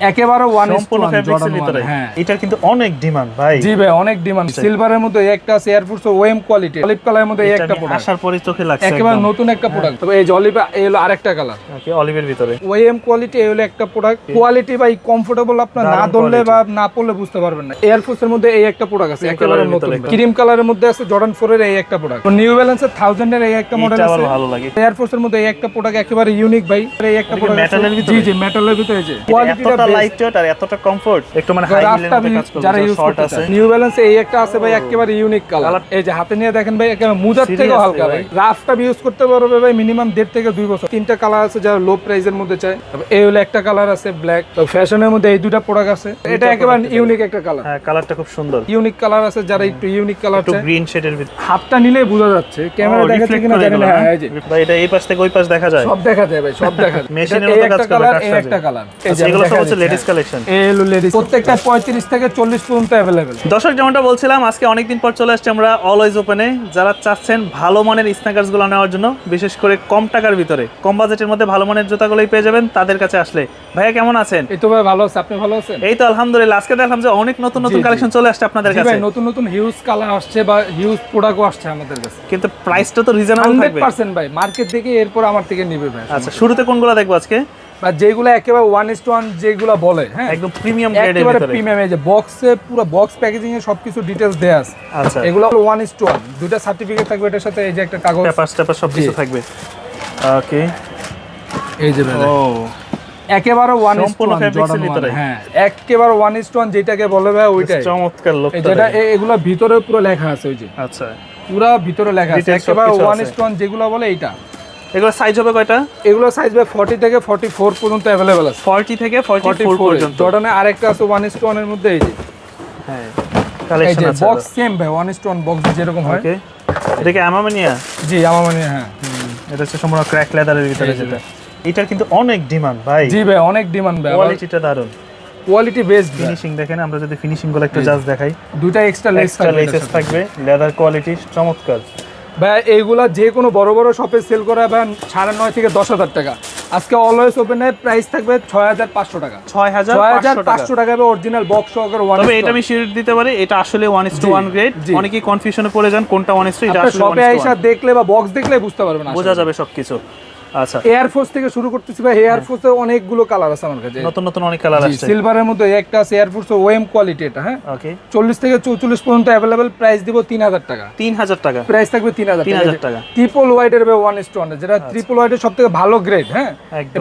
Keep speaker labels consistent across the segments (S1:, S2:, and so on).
S1: একেবারে ওয়ান
S2: সম্পূর্ণ ফেব্রিক্সের ভিতরে।
S1: হ্যাঁ।
S2: এটার কিন্তু অনেক ডিমান্ড ভাই।
S1: জি ভাই অনেক ডিমান্ড সিলভারের মধ্যে একটা আছে এয়ারফোর্স ওয়েম কোয়ালিটি অলিভ কালারের মধ্যে একটা প্রোডাক্ট
S2: আসার পরে চোখে লাগছে
S1: একেবারে নতুন একটা প্রোডাক্ট তবে এই অলিভ এই হলো আরেকটা কালার
S2: ওকে অলিভের ভিতরে।
S1: ওএম কোয়ালিটি এই হলো একটা প্রোডাক্ট কোয়ালিটি ভাই কমফোর্টেবল আপনার না ধরলে বা না পড়লে বুঝতে পারবেন না। এয়ারফোর্স এর মধ্যে এই একটা প্রোডাক্ট আছে একেবারে নতুন। ক্রিম কালারের মধ্যে আছে জর্ডান 4 এর এই একটা প্রোডাক্ট নিউ ব্যালেন্সের 1000 এর এই একটা মডেল
S2: এটা
S1: আছে
S2: আমার ভালো লাগে।
S1: এয়ারফোর্স এর মধ্যে এই একটা প্রোডাক্ট একেবারে ইউনিক ভাই। এই একটা
S2: এটা প্রোডাক্টের ভিতরে?
S1: জি জি মেটালের ভিতরে
S2: এটা
S1: কোয়ালিটিটা
S2: এতটা লাইট আর এতটা কমফোর্ট একটু মানে হাই কাজ
S1: যারা ইউজ করতে চায় নিউ ব্যালেন্স এই একটা আছে ভাই একেবারে ইউনিক কালার এই যে হাতে নিয়ে দেখেন ভাই একেবারে মুজার থেকে হালকা ভাই? রাফটা ইউজ করতে পারবে ভাই মিনিমাম দেড় থেকে দুই বছর। তিনটা কালার আছে যারা লো প্রাইসের মধ্যে চায়। তবে এই হলো একটা কালার আছে ব্ল্যাক তো ফ্যাশনের মধ্যে এই দুটা প্রোডাক্ট আছে। এটা একেবারে ইউনিক একটা কালার
S2: হ্যাঁ কালারটা খুব সুন্দর।
S1: ইউনিক কালার আছে যারা একটু ইউনিক কালার
S2: একটু
S1: চায়।
S2: গ্রিন শেডের ভিতরে
S1: হাতটা নিলেই বোঝা যাচ্ছে। ক্যামেরা দেখাচ্ছে কিনা জানি না। হ্যাঁ, এই যে
S2: ভাই এটা এই পাশ থেকে ওই পাশ দেখা যায়।
S1: সব দেখা যায় ভাই সব দেখা যায়।
S2: মেশিনের মতো কাজ
S1: একটা
S2: করে।
S1: একটা কালার এই যে
S2: আচ্ছা, এগুলো সব হচ্ছে
S1: হ্যাঁ।
S2: কালেকশন
S1: প্রত্যেকটা পঁয়ত্রিশ থেকে চল্লিশ পর্যন্ত অ্যাভেলেবেল
S2: দর্শক যেমনটা বলছিলাম আজকে অনেকদিন পর চলে আসছি আমরা অলওয়েজ ওপেনে যারা চাচ্ছেন ভালো মানের স্ন্যাকার্সগুলো নেওয়ার জন্য বিশেষ করে কম টাকার ভিতরে কম বাজেটের মধ্যে ভালো মানের জুতাগুলোই পেয়ে যাবেন তাদের কাছে আসলে। ভাইয়া কেমন আছেন?
S1: এই তো ভাই ভালো আছে। আপনি ভালো আছেন?
S2: এই তো আলহামদুলিল্লাহ। আজকে দেখলাম যে অনেক নতুন নতুন। কালেকশন চলে আসছে আপনাদের কাছে
S1: ভাই নতুন নতুন হিউজ কালার আসছে বা হিউজ প্রোডাক্টও আসছে আমাদের কাছে।
S2: কিন্তু প্রাইসটা তো রিজনেবল থাকবে।
S1: পার্সেন্ট ভাই মার্কেট থেকে এরপর আমার থেকে নিবে ভাই।
S2: আচ্ছা শুরুতে কোনগুলো দেখব আজকে?
S1: বা যেগুলো একেবারে ওয়ান ইস ওয়ান যেগুলো বলে হ্যাঁ?
S2: একদম প্রিমিয়াম
S1: একেবারে প্রিমিয়াম এই যে বক্সে পুরো বক্স প্যাকেজিং এ সবকিছু ডিটেলস দেয়া আছে।
S2: আচ্ছা।
S1: এগুলো ওয়ান ইস ওয়ান দুইটা সার্টিফিকেট থাকবে এটার সাথে এই যে একটা কাগজ।
S2: পেপার টেপার সব কিছু থাকবে। ওকে
S1: এই যে
S2: ও।
S1: একেবারে ওয়ান ইস
S2: এর ভিতরে।
S1: হ্যাঁ। একেবারে ওয়ান ইস ওয়ান যেটাকে বলে ভাই ওইটাই।
S2: চমৎকার লোক
S1: যেটা এগুলো ভিতরে পুরো লেখা আছে ওই যে।
S2: আচ্ছা।
S1: পুরো ভিতরে লেখা আছে। একেবারে ওয়ান। ইস ওয়ান যেগুলো বলে এইটা।
S2: এগুলো সাইজ হবে কয়টা?
S1: এগুলো সাইজ হবে ফর্টি থেকে ফর্টি ফোর পর্যন্ত আছে।
S2: ফর্টি থেকে ফর্টি
S1: ফোর
S2: পর্যন্ত।
S1: জর্ডানে আরেকটা আছে ওয়ান ইস মধ্যে এই যে।
S2: হ্যাঁ কালেকশন আছে
S1: বক্স সেম ভাই টু বক্স যেরকম হয়।
S2: ওকে এটা কি
S1: জি হ্যাঁ।
S2: এটা হচ্ছে সম্পূর্ণ ক্র্যাক লেদারের ভিতরে যেটা। এটার কিন্তু অনেক ডিমান্ড ভাই।
S1: জি ভাই অনেক ডিমান্ড ভাই।
S2: কোয়ালিটিটা দারুণ।
S1: কোয়ালিটি বেস
S2: ফিনিশিং দেখেন আমরা যদি ফিনিশিংগুলো একটু জাস্ট দেখাই।
S1: দুইটা এক্সট্রা লেস থাকবে
S2: লেদার কোয়ালিটি চমৎকার।
S1: ভাই এইগুলা যে কোনো বড় বড় শপে সেল করা ভাই সাড়ে নয় থেকে দশ হাজার টাকা। আজকে অলওয়েজ ওপেনের প্রাইস থাকবে ছয় হাজার পাঁচশো টাকা।
S2: ছয় হাজার পাঁচশো টাকা।
S1: অরিজিনাল বক্স সহকার ওয়ান
S2: তবে এটা আমি শিওর দিতে পারি এটা আসলে one is to one grade. অনেকেই কনফিউশনে পড়ে যান কোনটা ওয়ান ইস টু এটা আসলে
S1: শপে আইসা দেখলে বা বক্স দেখলে বুঝতে পারবেন
S2: বোঝা যাবে সবকিছু। আচ্ছা।
S1: থেকে শুরু করতেছি ভাই এয়ারফোর্সে অনেকগুলো কালার আছে আমার কাছে।
S2: নতুন নতুন অনেক কালার আসছে।
S1: সিলভারের মধ্যে একটা আছে এয়ারফোর্স ওএম কোয়ালিটি এটা হ্যাঁ।
S2: ওকে
S1: চল্লিশ থেকে চৌচল্লিশ পর্যন্ত অ্যাভেলেবেল প্রাইস দিব তিন হাজার টাকা।
S2: তিন হাজার টাকা।
S1: প্রাইস থাকবে তিন হাজার
S2: তিন হাজার টাকা।
S1: ট্রিপল ওয়ান ইস ওয়ান যেটা ট্রিপল ওয়াইডের সব থেকে ভালো গ্রেড হ্যাঁ।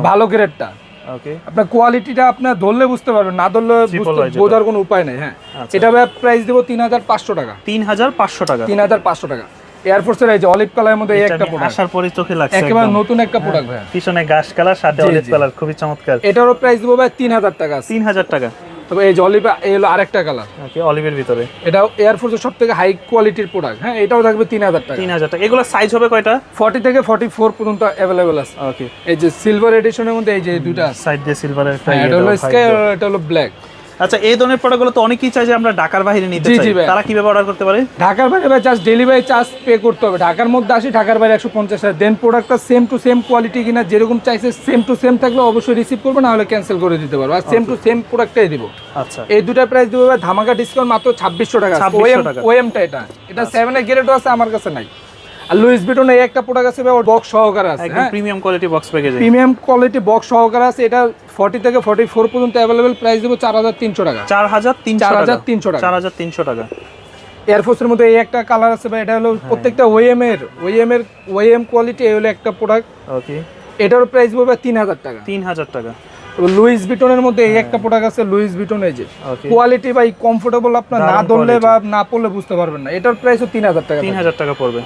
S1: ভালো গ্রেডটা
S2: ওকে
S1: আপনার কোয়ালিটিটা আপনার ধরলে বুঝতে পারবেন না ধরলে। বোঝার কোনো উপায় নেই হ্যাঁ।
S2: আচ্ছা।
S1: এটা প্রাইস দিব তিন হাজার পাঁচশো টাকা।
S2: তিন হাজার পাঁচশো টাকা।
S1: তিন হাজার পাঁচশো টাকা। এয়ারফোর্সের এই যে অলিভ কালারের মধ্যে এই একটা প্রোডাক্ট
S2: আসার পরে চোখে লাগছে
S1: একেবারে নতুন একটা প্রোডাক্ট ভাই
S2: পিছনে গাছ কালার সাথে অলিভ কালার খুবই চমৎকার।
S1: এটারও প্রাইস দিব ভাই তিন হাজার টাকা আছে।
S2: তিন হাজার টাকা।
S1: তবে এই যে অলিভ এই হলো আরেকটা কালার
S2: ওকে অলিভের ভিতরে।
S1: এটাও এয়ারফোর্সের সব থেকে হাই কোয়ালিটির প্রোডাক্ট হ্যাঁ এটাও থাকবে তিন হাজার টাকা।
S2: তিন হাজার টাকা। এগুলো সাইজ হবে কয়টা?
S1: ফর্টি থেকে ফর্টি ফোর পর্যন্ত অ্যাভেলেবেল আছে।
S2: ওকে
S1: এই যে সিলভার এডিশনের মধ্যে এই যে আছে।
S2: সাইড দিয়ে সিলভারের একটা
S1: হ্যাঁ, এটা হলো স্কাই এটা হলো ব্ল্যাক
S2: আচ্ছা এই ধরনের প্রোডাক্টগুলো তো অনেকেই চাই যে আমরা ঢাকার বাইরে নিতে চাই। তারা কীভাবে অর্ডার করতে পারে?
S1: ঢাকার বাইরে ভাই জাস্ট ডেলিভারি চার্জ পে করতে হবে। ঢাকার মধ্যে আসি ঢাকার বাইরে একশো পঞ্চাশ টাকা। দেন প্রোডাক্টটা সেম টু সেম কোয়ালিটি কিনা যেরকম চাইছে সেম টু সেম থাকলে অবশ্যই রিসিভ করবে না হলে ক্যান্সেল করে দিতে পারব। আর সেম টু সেম প্রোডাক্টটাই দিব।
S2: আচ্ছা।
S1: এই দুটা প্রাইস দিব ধামাকা ডিসকাউন্ট মাত্র ছাব্বিশশো টাকা।
S2: 2600 টাকা।
S1: ওএমটা এটা। এটা সেভেনের গ্রেডও আছে আমার কাছে নাই। আর লুইস বিটন এই একটা প্রোডাক্ট আছে বক্স সহকারে আছে হ্যাঁ?
S2: প্রিমিয়াম কোয়ালিটি বক্স প্যাকেজে
S1: প্রিমিয়াম কোয়ালিটি বক্স সহকারে আছে এটা ফর্টি থেকে ফর্টি ফোর পর্যন্ত অ্যাভেলেবেল প্রাইস দেবো চার হাজার তিনশো টাকা।
S2: চার হাজার তিনশো টাকা।
S1: 4300 টাকা।
S2: চার হাজার তিনশো টাকা।
S1: এয়ারফোর্সের মধ্যে এই একটা কালার আছে ভাই এটা হলো
S2: হ্যাঁ।
S1: প্রত্যেকটা ওএম এর ওএম এর ওএম কোয়ালিটি এই হলো একটা প্রোডাক্ট
S2: ওকে
S1: এটার প্রাইস পড়বে তিন হাজার টাকা।
S2: তিন হাজার টাকা।
S1: লুইস বিটনের মধ্যে এই একটা প্রোডাক্ট আছে লুইস বিটন এই যে। কোয়ালিটি ভাই কমফোর্টেবল আপনার না ধরলে বা না পড়লে বুঝতে পারবেন না। এটার প্রাইসও তিন হাজার টাকা
S2: তিন হাজার টাকা পড়বে।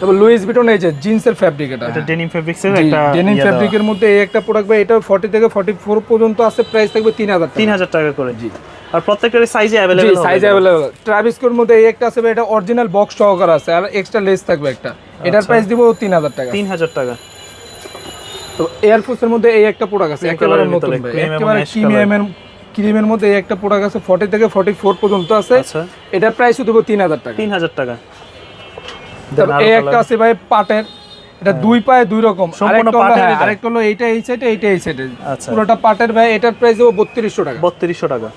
S1: তবে লুইস বিটন এই যে জিন্সের ফ্যাব্রিক এটা।
S2: এটা ডেনিম ফেব্রিক্সের একটা
S1: ডেনিম। ফ্যাব্রিকের মধ্যে এই একটা প্রোডাক্ট ভাই এটা ফর্টি থেকে ফর্টি ফোর পর্যন্ত আছে প্রাইস থাকবে তিন হাজার টাকা।
S2: করে।
S1: জি।
S2: আর প্রত্যেকটার সাইজে
S1: জি
S2: অ্যাভেলেবল
S1: সাইজ অ্যাভেলেবল ট্রাভিসকোর মধ্যে এই একটা আছে ভাই এটা অরিজিনাল বক্স সহকারে আছে আর এক্সট্রা লেস থাকবে একটা। এটার
S2: আচ্ছা।
S1: প্রাইস দিব তিন হাজার টাকা।
S2: তিন হাজার টাকা।
S1: তো এয়ারফোর্সের মধ্যে এই একটা প্রোডাক্ট আছে একেবারে নতুন ভাই। একেবারে
S2: ash
S1: ক্রিমিয়ামের ক্রিমের মধ্যে এই একটা প্রোডাক্ট আছে ফর্টি থেকে ফর্টি ফোর পর্যন্ত আছে।
S2: আচ্ছা।
S1: এটার প্রাইস দেবো তিন হাজার টাকা।
S2: তিন হাজার টাকা।
S1: তারপর এই একটা আছে ভাই পাটের। এটা দুই পায়ে দুই রকম।
S2: হ্যাঁ।
S1: আরেকটা হলো হ্যাঁ, এইটা এই সাইডে এইটা এই সাইডে
S2: আচ্ছা।
S1: পুরোটা পাটের ভাই এটার প্রাইস দেবো বত্রিশশো টাকা।
S2: বত্রিশশো টাকা।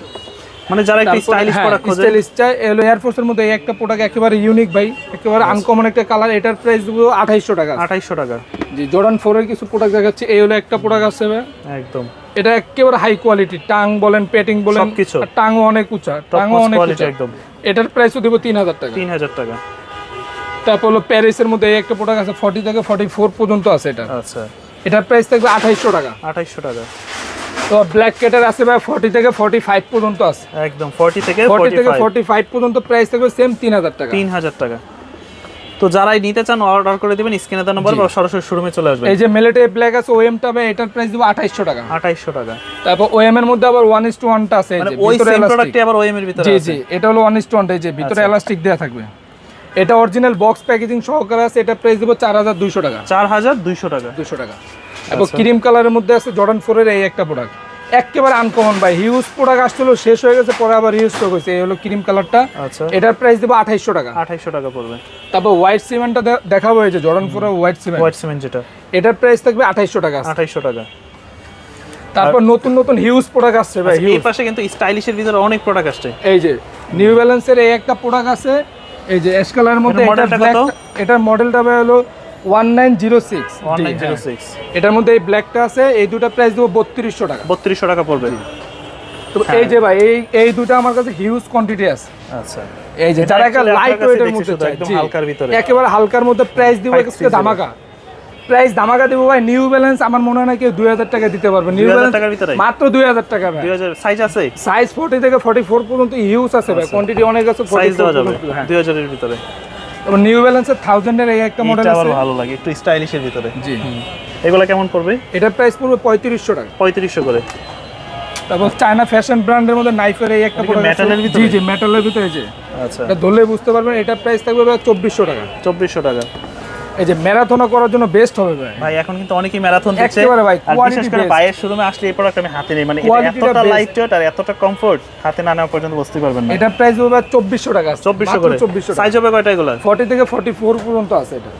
S2: মানে যারা একটু স্টাইলিশ প্রোডাক্ট খোঁজে
S1: স্টাইলিশ চাই এলো এয়ারফোর্সের মধ্যে এই একটা প্রোডাক্ট একেবারে ইউনিক ভাই একেবারে আনকমন একটা কালার এটার প্রাইস দেবো আঠাইশশো টাকা
S2: আঠাইশশো টাকা।
S1: জি জর্ডান ফোরের কিছু প্রোডাক্ট দেখাচ্ছি এই হলো একটা প্রোডাক্ট আছে ভাই।
S2: একদম।
S1: এটা একেবারে হাই কোয়ালিটি টাং বলেন পেটিং বলেন টাংও অনেক উঁচা টাংও অনেক উঁচা।
S2: একদম।
S1: এটার প্রাইসও দেবো তিন হাজার টাকা।
S2: তিন হাজার টাকা।
S1: তারপর হলো প্যারিসের মধ্যে এই একটা প্রোডাক্ট আছে ফর্টি থেকে ফর্টি ফোর পর্যন্ত আছে এটা।
S2: আচ্ছা।
S1: এটার প্রাইস থাকবে আঠাইশশো টাকা।
S2: আঠাইশশো টাকা।
S1: তো ব্ল্যাক কেটার আছে ভাই ফর্টি থেকে ফর্টি ফাইভ পর্যন্ত আছে।
S2: একদম ফর্টি থেকে
S1: ফর্টি থেকে ফর্টি ফাইভ পর্যন্ত প্রাইস থাকবে সেম তিন হাজার টাকা।
S2: তিন হাজার টাকা। তো যারাই নিতে চান অর্ডার করে দিবেন স্ক্রিনে দেওয়া নম্বর বা সরাসরি শোরুমে চলে আসবেন।
S1: এই যে মেলেটে ব্ল্যাক আছে ওএমটা ভাই এটার প্রাইস দেবো আঠাইশশো টাকা।
S2: আঠাইশশো টাকা।
S1: তারপর ওএম এর মধ্যে আবার ওয়ান ইস টু ওয়ানটা আছে
S2: মানে ওই সেম। প্রোডাক্টই আবার ওএম এর ভিতরে
S1: জি
S2: আছে।
S1: জি এটা হলো ওয়ান ইস টু ওয়ানটা এই যে ভিতরে এলাস্টিক দেওয়া থাকবে। এটা অরিজিনাল বক্স প্যাকেজিং সহকারে আছে এটা প্রাইস দেবো চার হাজার দুইশো টাকা।
S2: চার হাজার দুইশো টাকা।
S1: দুশো টাকা। এবং ক্রিম কালারের মধ্যে আছে জর্ডান ফোরের এই একটা প্রোডাক্ট একেবারে আনকমন ভাই হিউজ প্রোডাক্ট আসছিল শেষ হয়ে গেছে পরে আবার ইউজ স্টক হয়েছে এই হলো ক্রিম কালারটা
S2: আচ্ছা।
S1: এটার প্রাইস দেবো আঠাইশশো টাকা।
S2: আঠাইশশো টাকা পড়বে।
S1: তারপর হোয়াইট সিমেন্টটা দেখাবো এই যে জর্ডান ফোরের হোয়াইট সিমেন্ট
S2: হোয়াইট সিমেন্ট যেটা।
S1: এটার প্রাইস থাকবে আঠাইশশো টাকা।
S2: আঠাইশশো টাকা।
S1: তারপর নতুন নতুন হিউজ প্রোডাক্ট আসছে ভাই
S2: আচ্ছা, এই পাশে কিন্তু স্টাইলিশের ভিতরে অনেক প্রোডাক্ট আসছে।
S1: এই যে নিউ ব্যালেন্সের এই একটা প্রোডাক্ট আছে এই যে অ্যাশ কালারের মধ্যে
S2: এটার মডেলটা
S1: ব্ল্যাক
S2: কত?
S1: এটার মডেলটা হলো one nine zero six
S2: one nine zero six
S1: এটার মধ্যে এই ব্ল্যাকটা আছে এই দুটা প্রাইস দেবো বত্রিশশো টাকা।
S2: বত্রিশশো টাকা পড়বে।
S1: তো এই যে ভাই এই এই দুটো আমার কাছে হিউজ কোয়ান্টিটি আছে।
S2: আচ্ছা।
S1: এই যে যারা একটা লাইট ওয়েটের মধ্যে
S2: একদম হালকার ভিতরে।
S1: একেবারে হালকার মধ্যে প্রাইস দিব
S2: zero।
S1: ধামাকা। প্রাইস ধামাকা দেবো ভাই। নিউ ব্যালেন্স আমার মনে হয় কেউ দুই হাজার টাকা দিতে পারবে। নিউ ব্যালেন্স মাত্র দুই হাজার টাকা ভাই।
S2: সাইজ আছে?
S1: সাইজ ফোর্টি থেকে ফর্টি ফোর পর্যন্ত ইউজ আছে ভাই। কোয়ান্টিটি অনেক আছে
S2: সাইজ দেওয়া যাবে।
S1: হ্যাঁ।
S2: দুই হাজারের ভিতরে।
S1: এবং নিউ ব্যালেন্সের থাউজেন্ডের এই একটা মডেল আছে।
S2: ভালো লাগে একটু স্টাইলিশের ভিতরে।
S1: জি।
S2: এগুলো কেমন পড়বে?
S1: এটার প্রাইস পড়বে পঁয়ত্রিশশো টাকা।
S2: পঁয়ত্রিশশো করে।
S1: তারপর চায়না ফ্যাশন ব্র্যান্ডের মধ্যে নাইফের এই একটা
S2: কি
S1: product
S2: ভিতরে?
S1: জি জি মেটালের ভিতরে যে
S2: আচ্ছা।
S1: এটা ধরলে বুঝতে পারবেন এটার প্রাইস থাকবে ভাই চব্বিশশো টাকা।
S2: চব্বিশশো টাকা।
S1: এই যে ম্যারাথন করার জন্য বেস্ট হবে ভাই।
S2: ভাই এখন কিন্তু অনেকেই ম্যারাথন দিচ্ছে।
S1: একেবারে ভাই,
S2: বিশেষ করে
S1: best।
S2: শোরুমে আসলে এই প্রোডাক্ট আমি হাতে নেই। মানে এটা এতটা। লাইট ওয়েট আর এতটা কমফোর্ট হাতে না নেওয়া পর্যন্ত বুঝতে পারবেন না।
S1: এটার প্রাইস হবে চব্বিশশো টাকা।
S2: চব্বিশশো করে।
S1: চব্বিশশো টাকা।
S2: সাইজ হবে কয়টা এগুলো
S1: ফর্টি থেকে ফর্টি ফোর পর্যন্ত আছে এটা।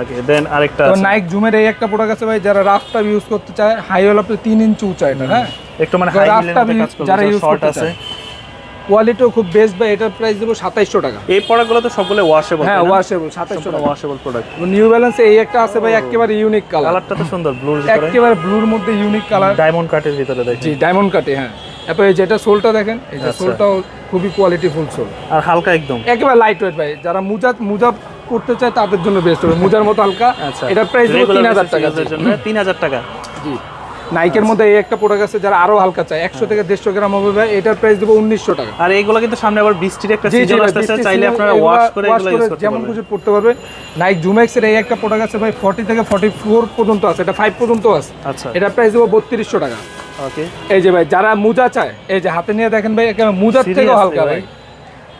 S2: ওকে দেন আরেকটা
S1: তো নাইক জুমের এই একটা প্রোডাক্ট আছে ভাই যারা রাফ রাফটা ইউজ করতে চায় হাই হল আপনি তিন ইঞ্চি উঁচা এটা হ্যাঁ?
S2: একটু মানে হাই
S1: use-
S2: কাজ করবে
S1: যারা
S2: শর্ট
S1: করতে চায়। কোয়ালিটিও খুব বেস্ট ভাই এটার প্রাইস দেবো সাতাইশশো টাকা।
S2: এই প্রোডাক্টগুলো তো সবগুলো ওয়াশেবল
S1: হ্যাঁ ওয়াশেবল সাতাইশশো টাকা।
S2: ওয়াশেবল প্রোডাক্ট
S1: নিউ ব্যালেন্সে এই একটা আছে ভাই একেবারে ইউনিক কালার
S2: কালারটা তো সুন্দর ব্লুর
S1: একেবারে ব্লুর মধ্যে ইউনিক কালার
S2: ডায়মন্ড কাটের ভিতরে দেখি
S1: জি ডায়মন্ড কাটে হ্যাঁ। তারপর এই যেটা সোলটা দেখেন এই যে
S2: আচ্ছা।
S1: সোলটাও খুবই কোয়ালিটি ফুল সোল
S2: আর হালকা একদম।
S1: একেবারে লাইট ওয়েট ভাই যারা মুজা মুজা করতে চায় তাদের জন্য বেস্ট হবে। মুজার মতো হালকা।
S2: আচ্ছা।
S1: এটার প্রাইস তিন হাজার টাকা।
S2: তিন হাজার টাকা।
S1: জি। নাইকের মধ্যে এই একটা প্রোডাক্ট আছে যারা আরও হালকা চায়। একশো থেকে দেড়শো গ্রাম হবে ভাই এটার প্রাইস দেবো উনিশশো টাকা।
S2: আর এইগুলো কিন্তু সামনে আবার বৃষ্টির একটা সিজন আসতেছে চাইলে আপনারা ওয়াশ করে
S1: যেমন খুশি পড়তে পারবে। নাইক জুমেক্স এর এই একটা প্রোডাক্ট আছে ভাই ফর্টি থেকে ফর্টি ফোর পর্যন্ত আছে এটা ফাইভ পর্যন্ত আছে।
S2: আচ্ছা।
S1: এটার প্রাইস দেবো বত্রিশশো টাকা।
S2: ওকে
S1: এই যে ভাই যারা মুজা চায় এই যে হাতে নিয়ে দেখেন ভাই মুজার থেকেও হালকা
S2: ভাই।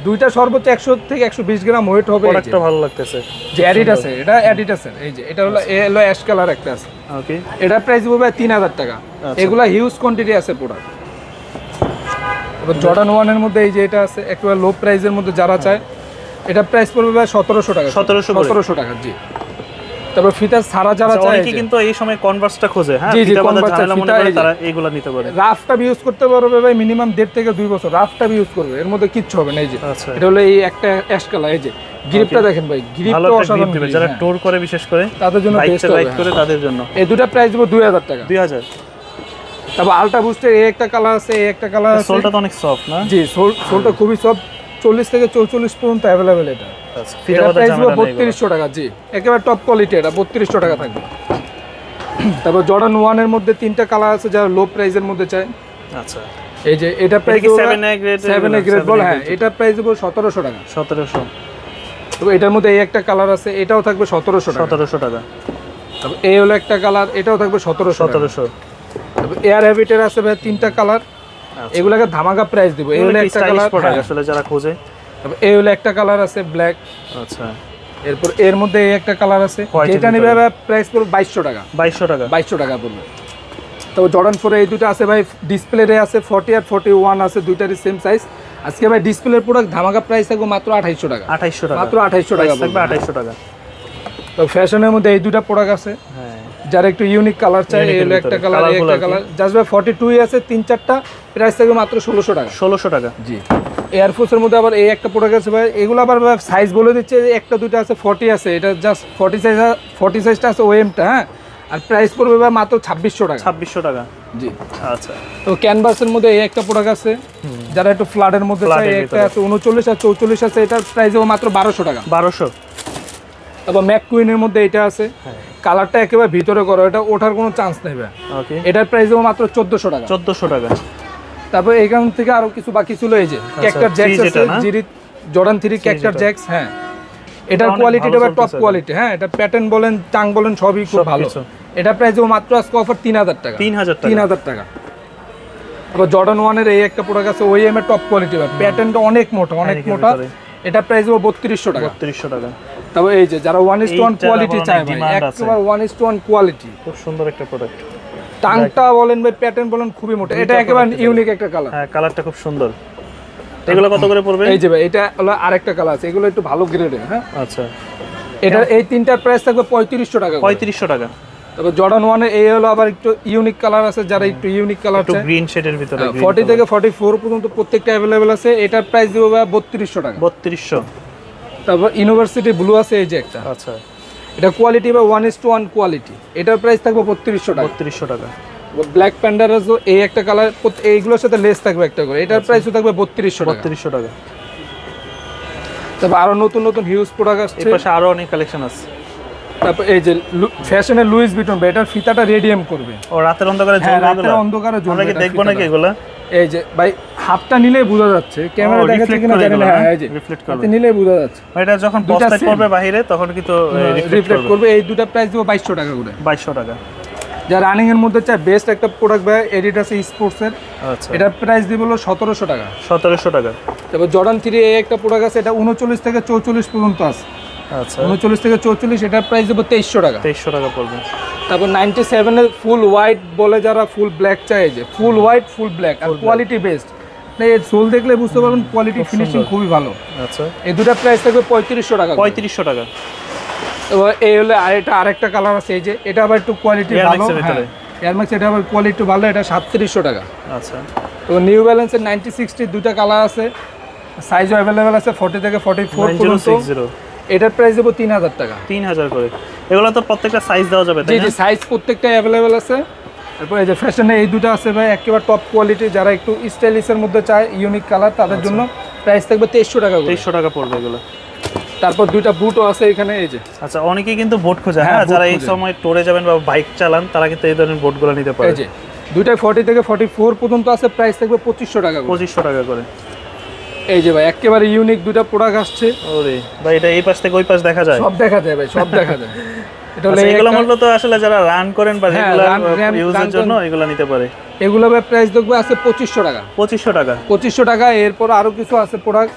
S1: দুইটা সর্বোচ্চ একশো থেকে একশো বিশ গ্রাম ওয়েট হবে
S2: একটা ভালো লাগতেছে।
S1: যে অ্যাডিট আছে এটা অ্যাডিট আছে এই যে এটা হলো এলো অ্যাশ কালার একটা আছে।
S2: ওকে
S1: এটা প্রাইস পড়বে তিন হাজার টাকা।
S2: আচ্ছা।
S1: এগুলা হিউজ কোয়ান্টিটি আছে প্রোডাক্ট এবার জর্ডান ওয়ানের মধ্যে এই যে এটা আছে একেবারে লো প্রাইসের মধ্যে যারা চায় এটা প্রাইস পড়বে ভাই সতেরোশো টাকা।
S2: সতেরোশো
S1: সতেরোশো টাকা জি। তারপর ফিতার সারা যারা চায়
S2: অনেকে কিন্তু এই সময় কনভার্সটা খোঁজে হ্যাঁ?
S1: জি, জি,
S2: ফিতা বাঁধা ঝামেলা মনে করে তারা এইগুলো নিতে পারে।
S1: রাফটা ইউজ করতে পারবে ভাই মিনিমাম দেড় থেকে দুই বছর। রাফটা ইউজ করবে এর মধ্যে কিচ্ছু হবে না এই যে।
S2: আচ্ছা।
S1: এটা হলো এই একটা অ্যাশ কালার এই যে। গ্রিপটা দেখেন ভাই গ্রিপটা অসাধারণ
S2: গ্রিপ যারা
S1: হ্যাঁ।
S2: ট্যুর করে বিশেষ করে
S1: তাদের জন্য বেস্ট
S2: রাইড
S1: হ্যাঁ।
S2: করে তাদের জন্য।
S1: এই দুটো প্রাইস দেবো দুই হাজার টাকা।
S2: দুই হাজার।
S1: তারপর আলট্রা বুস্টের এই একটা কালার আছে এই একটা কালার আছে।
S2: সোলটা তো অনেক সফট না?
S1: জি সোল সোলটা খুবই সফট চল্লিশ থেকে চৌচল্লিশ পর্যন্ত অ্যাভেলেবেল এটা।
S2: আচ্ছা ফিতা
S1: এটা প্রাইস
S2: ঝামেলা
S1: বত্রিশশো টাকা জি। একেবারে টপ কোয়ালিটি এটা বত্রিশশো টাকা থাকবে। তারপর জর্ডান ওয়ানের মধ্যে তিনটা কালার আছে যারা লো প্রাইসের মধ্যে চায়।
S2: আচ্ছা।
S1: এই যে এটা প্রাইস
S2: কি 7A grade এর
S1: এ গ্রেড বল হ্যাঁ এটা প্রাইস দেবো সতেরোশো টাকা।
S2: সতেরোশো।
S1: তো এটার মধ্যে এই একটা কালার আছে এটাও থাকবে টাকা।
S2: সতেরোশো টাকা।
S1: তারপর এই হলো একটা কালার এটাও থাকবে এয়ার হ্যাবিটের আছে ভাই তিনটা কালার এগুলাকে ধামাকা প্রাইস দিব। এই হলো একটা কালার
S2: আসলে যারা খোঁজে?
S1: এই হলো একটা কালার আছে ব্ল্যাক
S2: আচ্ছা।
S1: এরপর এর মধ্যে এই একটা কালার আছে যেটা নিবে প্রাইস পড়বে বাইশশো টাকা।
S2: বাইশশো টাকা।
S1: বাইশশো টাকা পড়বে। তো জর্ডান ফোরে এই দুটো আছে ভাই ডিসপ্লেতে আছে ফর্টি আর ফর্টি ওয়ান আছে দুইটারই সেম সাইজ আজকে ভাই ডিসপ্লের প্রোডাক্ট ধামাকা প্রাইস থাকবে মাত্র আঠাইশশো টাকা।
S2: আঠাইশশো টাকা।
S1: মাত্র আঠাইশশো টাকা
S2: থাকবে আঠাইশশো টাকা।
S1: তো ফ্যাশনের মধ্যে এই দুটা প্রোডাক্ট আছে।
S2: হ্যাঁ।
S1: যারা একটু ইউনিক কালার চাই হলো একটা কালার একটা কালার জাস্ট ভাই ফর্টি টুই আছে তিন চারটা প্রাইস থাকবে মাত্র ষোলোশো টাকা।
S2: ষোলোশো টাকা।
S1: জি। এয়ারফোর্সের মধ্যে আবার এই একটা প্রোডাক্ট আছে ভাই এগুলো আবার সাইজ বলে দিচ্ছে একটা দুটো আছে ফর্টি আছে এটা জাস্ট ফর্টি সাইজ ফর্টি সাইজটা আছে ওএমটা হ্যাঁ? আর প্রাইস পড়বে ভাই মাত্র ছাব্বিশশো টাকা।
S2: ছাব্বিশশো টাকা।
S1: জি।
S2: আচ্ছা।
S1: তো ক্যানভাসের মধ্যে এই একটা প্রোডাক্ট আছে যারা একটু ফ্লাডের মধ্যে চাই একটা আছে উনচল্লিশ আর চৌচল্লিশ আছে এটার প্রাইস মাত্র বারোশো টাকা।
S2: বারোশো।
S1: তারপর ম্যাক কুইনের মধ্যে এটা আছে। কালারটা একেবারে ভিতরে করো এটা ওঠার কোনো চান্স নেই
S2: ওকে
S1: এটার প্রাইস দেবো মাত্র চোদ্দশো টাকা।
S2: চোদ্দশো টাকা।
S1: তারপর এখান থেকে আরও কিছু বাকি ছিল এই যে ক্যাক্টার জ্যাক্স আছে জিরি জর্ডান থ্রি ক্যাক্টার জ্যাক্স হ্যাঁ। এটার কোয়ালিটিটা টপ কোয়ালিটি হ্যাঁ এটা প্যাটার্ন বলেন টাং বলেন সবই খুব ভালো। এটা প্রাইস দেবো মাত্র আজকে অফার তিন হাজার টাকা।
S2: তিন হাজার
S1: তিন হাজার টাকা। আবার জর্ডান ওয়ানের এই একটা প্রোডাক্ট আছে ওই এম এর টপ কোয়ালিটি প্যাটার্নটা অনেক মোটা অনেক মোটা। এটা প্রাইস হবে বত্রিশশো টাকা।
S2: বত্রিশশো টাকা।
S1: তারপর এই যে যারা one is to one quality চায় ভাই একেবারে one is to one quality
S2: খুব সুন্দর একটা প্রোডাক্ট
S1: টাংটা বলেন ভাই প্যাটার্ন বলেন খুবই মোটা। এটা একেবারে ইউনিক একটা কালার
S2: হ্যাঁ কালারটা খুব সুন্দর। এগুলো কত করে পড়বে?
S1: এই যে ভাই এটা হলো আরেকটা কালার আছে। এগুলো একটু ভালো গ্রেডের হ্যাঁ?
S2: আচ্ছা।
S1: এটার এই তিনটার প্রাইস থাকবে পঁয়ত্রিশশো টাকা
S2: পঁয়ত্রিশশো টাকা।
S1: তবে জর্ডান ওয়ানে এই হলো আবার একটু ইউনিক কালার আছে। যারা একটু ইউনিক কালার
S2: একটু গ্রিন শেডের ভিতরে
S1: ফর্টি থেকে ফর্টি ফোর পর্যন্ত প্রত্যেকটা অ্যাভেলেবেল আছে। এটার প্রাইস দেবো বত্রিশশো টাকা।
S2: বত্রিশশো।
S1: তারপর ইউনিভার্সিটি ব্লু আছে এই যে একটা।
S2: আচ্ছা।
S1: এটা কোয়ালিটি বা one is to one quality এটার প্রাইস থাকবে বত্রিশশো টাকা।
S2: বত্রিশশো টাকা।
S1: ব্ল্যাক প্যান্ডার আছে এই একটা কালার এইগুলোর সাথে লেস থাকবে একটা করে। এটার প্রাইসও থাকবে বত্রিশশো
S2: বত্রিশশো টাকা।
S1: তারপর আরও নতুন নতুন হিউজ প্রোডাক্ট আসছে।
S2: পাশে আরও অনেক কালেকশন আছে।
S1: তারপর এই যে ফ্যাশনের লুইস বিটন এটার ফিতাটা রেডিয়াম করবে।
S2: ও রাতের অন্ধকারে
S1: হ্যাঁ
S2: জ্বলবে
S1: রাতের অন্ধকারে জ্বলবে
S2: দেখব নাকি এগুলা?
S1: এই যে ভাই হাতটা নিলেই বোঝা যাচ্ছে। ক্যামেরা দেখাচ্ছে কিনা জানি না। হ্যাঁ? এই যে
S2: Reflect করবে।
S1: নিলেই বোঝা যাচ্ছে।
S2: এটা যখন
S1: same।
S2: বাইরে তখন কিন্তু রিফ্লেক্ট
S1: রিফ্লেক্ট
S2: করবে।
S1: করবে। এই দুটা প্রাইস দেবো বাইশশো টাকা করে।
S2: বাইশশো টাকা।
S1: যা রানিং এর মধ্যে চাই বেস্ট একটা প্রোডাক্ট ভাই এডিটাস স্পোর্টস এর
S2: আচ্ছা।
S1: এটার প্রাইস দিব হলো সতেরোশো টাকা।
S2: সতেরোশো টাকা।
S1: তারপর জর্ডান থ্রি এই একটা প্রোডাক্ট আছে এটা উনচল্লিশ থেকে চৌচল্লিশ পর্যন্ত আছে।
S2: আচ্ছা।
S1: উনচল্লিশ থেকে চৌচল্লিশ এটার প্রাইস দেবো তেইশশো টাকা।
S2: তেইশশো টাকা পড়বে।
S1: তারপর নাইনটি সেভেনের ফুল হোয়াইট বলে যারা ফুল ব্ল্যাক চাই যে ফুল হোয়াইট ফুল ব্ল্যাক আর কোয়ালিটি বেস্ট এই সোল দেখলে বুঝতে পারবেন কোয়ালিটি ফিনিশিং খুবই ভালো।
S2: আচ্ছা।
S1: এই দুটা প্রাইস থাকবে পঁয়ত্রিশশো টাকা
S2: পঁয়ত্রিশশো টাকা।
S1: এবার এই হলে আরেকটা আরেকটা কালার আছে এই যে এটা আবার একটু কোয়ালিটি ভালো এয়ারম্যাক্স এটা আবার কোয়ালিটি ভালো এটা সাতত্রিশশো টাকা।
S2: আচ্ছা।
S1: তো নিউ ব্যালেন্সের নাইনটি সিক্সটি দুটা কালার আছে সাইজও অ্যাভেলেবেল আছে ফর্টি থেকে ফর্টি ফোর এটার প্রাইস দেবো তিন হাজার টাকা।
S2: তিন হাজার করে। এগুলো তো প্রত্যেকটা সাইজ দেওয়া যাবে
S1: জি
S2: তাই না?
S1: জি সাইজ প্রত্যেকটা অ্যাভেলেবেল আছে। তারপর এই যে ফ্যাশনে এই দুটো আছে ভাই একেবারে টপ কোয়ালিটি যারা একটু স্টাইলিশের মধ্যে চায় ইউনিক কালার তাদের জন্য প্রাইস থাকবে তেইশশো টাকা করে।
S2: তেইশশো টাকা পড়বে এগুলো।
S1: তারপর দুইটা বুটও আছে এখানে এই যে।
S2: আচ্ছা অনেকেই কিন্তু বোট খোঁজে
S1: হ্যাঁ,
S2: হ্যাঁ? যারা এই সময় টোরে যাবেন বা বাইক চালান তারা কিন্তু এই ধরনের বোটগুলো নিতে পারে।
S1: এই যে দুইটাই ফর্টি থেকে ফর্টি ফোর পর্যন্ত আছে প্রাইস থাকবে পঁচিশশো টাকা করে।
S2: পঁচিশশো টাকা করে।
S1: এই যে ভাই একেবারে ইউনিক দুইটা প্রোডাক্ট আসছে।
S2: ওরে ভাই এটা এই পাশ থেকে ওই পাশ দেখা যায়।
S1: সব দেখা যায় ভাই সব দেখা যায়। এটা হলো
S2: আচ্ছা, এগুলো মূলত আসলে যারা রান করেন বা
S1: হ্যাঁ,
S2: রেগুলার ইউজের জন্য এগুলো নিতে পারে।
S1: এগুলো ভাই প্রাইস দেখবে আছে পঁচিশশো টাকা।
S2: পঁচিশশো টাকা।
S1: পঁচিশশো টাকা এরপর আরও কিছু আছে প্রোডাক্ট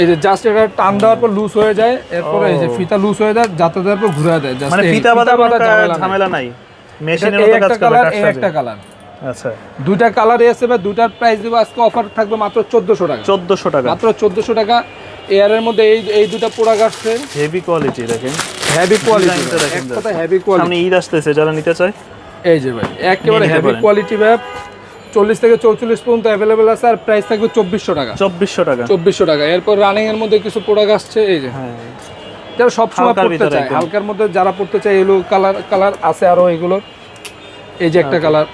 S1: এই যে জাস্ট এটা টান দেওয়ার পর লুজ হয়ে যায় এরপর এই যে ফিতা লুজ হয়ে যায় যাতে দেওয়ার পর ঘুরে দেয়।
S2: মানে ফিতা বাঁধা
S1: ঝামেলা নাই।
S2: মেশিনের মতো কাজ করে।
S1: একটা কালার
S2: আচ্ছা।
S1: দুইটা কালারই আছে বা দুটার প্রাইস দেবো আজকে অফার থাকবে মাত্র চোদ্দশো টাকা।
S2: চোদ্দশো টাকা।
S1: মাত্র চোদ্দশো টাকা। এয়ারের মধ্যে এই এই দুটা প্রোডাক্ট আসছে।
S2: হেভি কোয়ালিটি দেখেন।
S1: হেভি কোয়ালিটি এক কথা হেভি কোয়ালিটি
S2: সামনে ঈদ আসতেছে যারা নিতে চায়।
S1: এই যে ভাই একেবারে হেভি কোয়ালিটি ভাই। চল্লিশ থেকে চৌচল্লিশ পর্যন্ত অ্যাভেলেবেল আছে আর প্রাইস থাকবে চব্বিশশো টাকা।
S2: চব্বিশশো টাকা।
S1: চব্বিশশো টাকা। এরপর রানিং এর মধ্যে কিছু প্রোডাক্ট আসছে এই যে।
S2: হ্যাঁ।
S1: যারা সবসময় পড়তে চায় হালকার মধ্যে যারা পড়তে চায় এগুলো কালার কালার আছে আরও এগুলো এই যে একটা কালার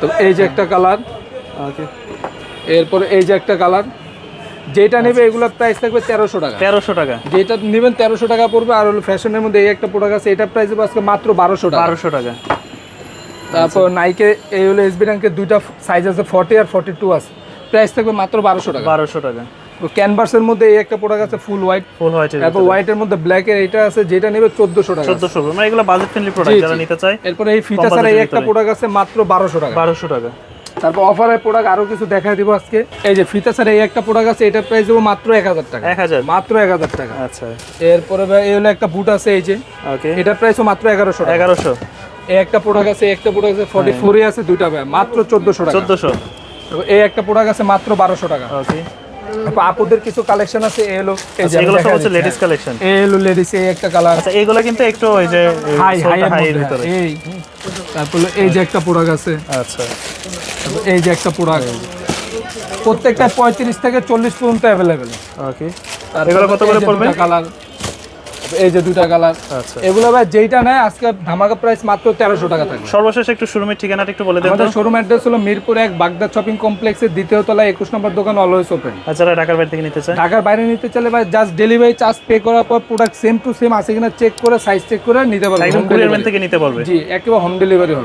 S1: তো এই যে একটা কালার
S2: ওকে।
S1: এরপর এই যে একটা কালার যেটা নেবে এগুলোর প্রাইস থাকবে তেরোশো টাকা।
S2: তেরোশো টাকা।
S1: যেটা নেবেন তেরোশো টাকা পড়বে আর হলো ফ্যাশনের মধ্যে এই একটা প্রোডাক্ট আছে এটা প্রাইস আজকে মাত্র বারোশো টাকা।
S2: বারোশো টাকা।
S1: তারপর নাইকে এই হলো এসবি ব্যাংকের দুইটা সাইজ আছে ফর্টি আর ফর্টি টু আছে। প্রাইস থাকবে মাত্র বারোশো টাকা।
S2: বারোশো টাকা।
S1: তো ক্যানভাসের মধ্যে এই একটা প্রোডাক্ট আছে ফুল হোয়াইট
S2: ফুল হোয়াইটের
S1: তারপর হোয়াইটের মধ্যে ব্ল্যাকের এটা আছে যেটা নেবে চোদ্দশো টাকা।
S2: চোদ্দশো মানে এগুলো বাজেট ফ্রেন্ডলি প্রোডাক্ট যারা নিতে চায়
S1: এরপর এই ফিচার ছাড়া এই একটা প্রোডাক্ট আছে মাত্র বারোশো টাকা।
S2: বারোশো টাকা।
S1: তারপর অফারের প্রোডাক্ট আরও কিছু দেখাই দিব আজকে। এই যে ফিচার ছাড়া এই একটা প্রোডাক্ট আছে এটার প্রাইস দেবো মাত্র এক হাজার টাকা।
S2: এক হাজার?
S1: মাত্র এক হাজার টাকা।
S2: আচ্ছা।
S1: এরপরে ভাই এই হলো একটা বুট আছে এই যে।
S2: ওকে
S1: এটার প্রাইসও মাত্র এগারোশো টাকা।
S2: এগারোশো।
S1: এই একটা প্রোডাক্ট আছে একটা প্রোডাক্ট আছে ফর্টি ফোরে আছে দুইটা ভাই মাত্র চোদ্দশো টাকা।
S2: চোদ্দশো।
S1: তো এই একটা প্রোডাক্ট আছে মাত্র বারোশো টাকা।
S2: ওকে
S1: আপুদের কিছু কালেকশন আছে? এই হলো
S2: আচ্ছা, এগুলো সব হচ্ছে লেডিস কালেকশন।
S1: এই হলো লেডিস এই একটা কালার
S2: আচ্ছা এগুলো কিন্তু একটু ওই যে
S1: হাই হাই
S2: হাই এর ভিতরে।
S1: এই। তারপর এই যে একটা প্রোডাক্ট আছে।
S2: আচ্ছা।
S1: এই যে একটা প্রোডাক্ট প্রত্যেকটা পঁয়ত্রিশ থেকে চল্লিশ পর্যন্ত অ্যাভেলেবেল
S2: ওকে এগুলো কত করে পড়বে?
S1: কালার এই যে দুটা কালার
S2: আচ্ছা।
S1: এগুলো ভাই যেইটা নেয় আজকে ধামাকা প্রাইস মাত্র তেরোশো টাকা থাকবে।
S2: সর্বশেষ একটু শোরুমের ঠিকানাটা একটু বলে দেন
S1: আমাদের শোরুম অ্যাড্রেস হলো মিরপুর এক বাগদা শপিং কমপ্লেক্সের দ্বিতীয় তলায় একুশ নম্বর দোকান অলওয়েজ ওপেন
S2: আর যারা ঢাকার বাইরে থেকে নিতে চায়?
S1: ঢাকার বাইরে নিতে চাইলে ভাই জাস্ট ডেলিভারি চার্জ পে করার পর প্রোডাক্ট সেম টু সেম আছে কিনা চেক করে সাইজ চেক করে নিতে পারবেন
S2: একদম কুরিয়ার থেকে নিতে পারবে।
S1: জি একেবারে হোম ডেলিভারি হবে।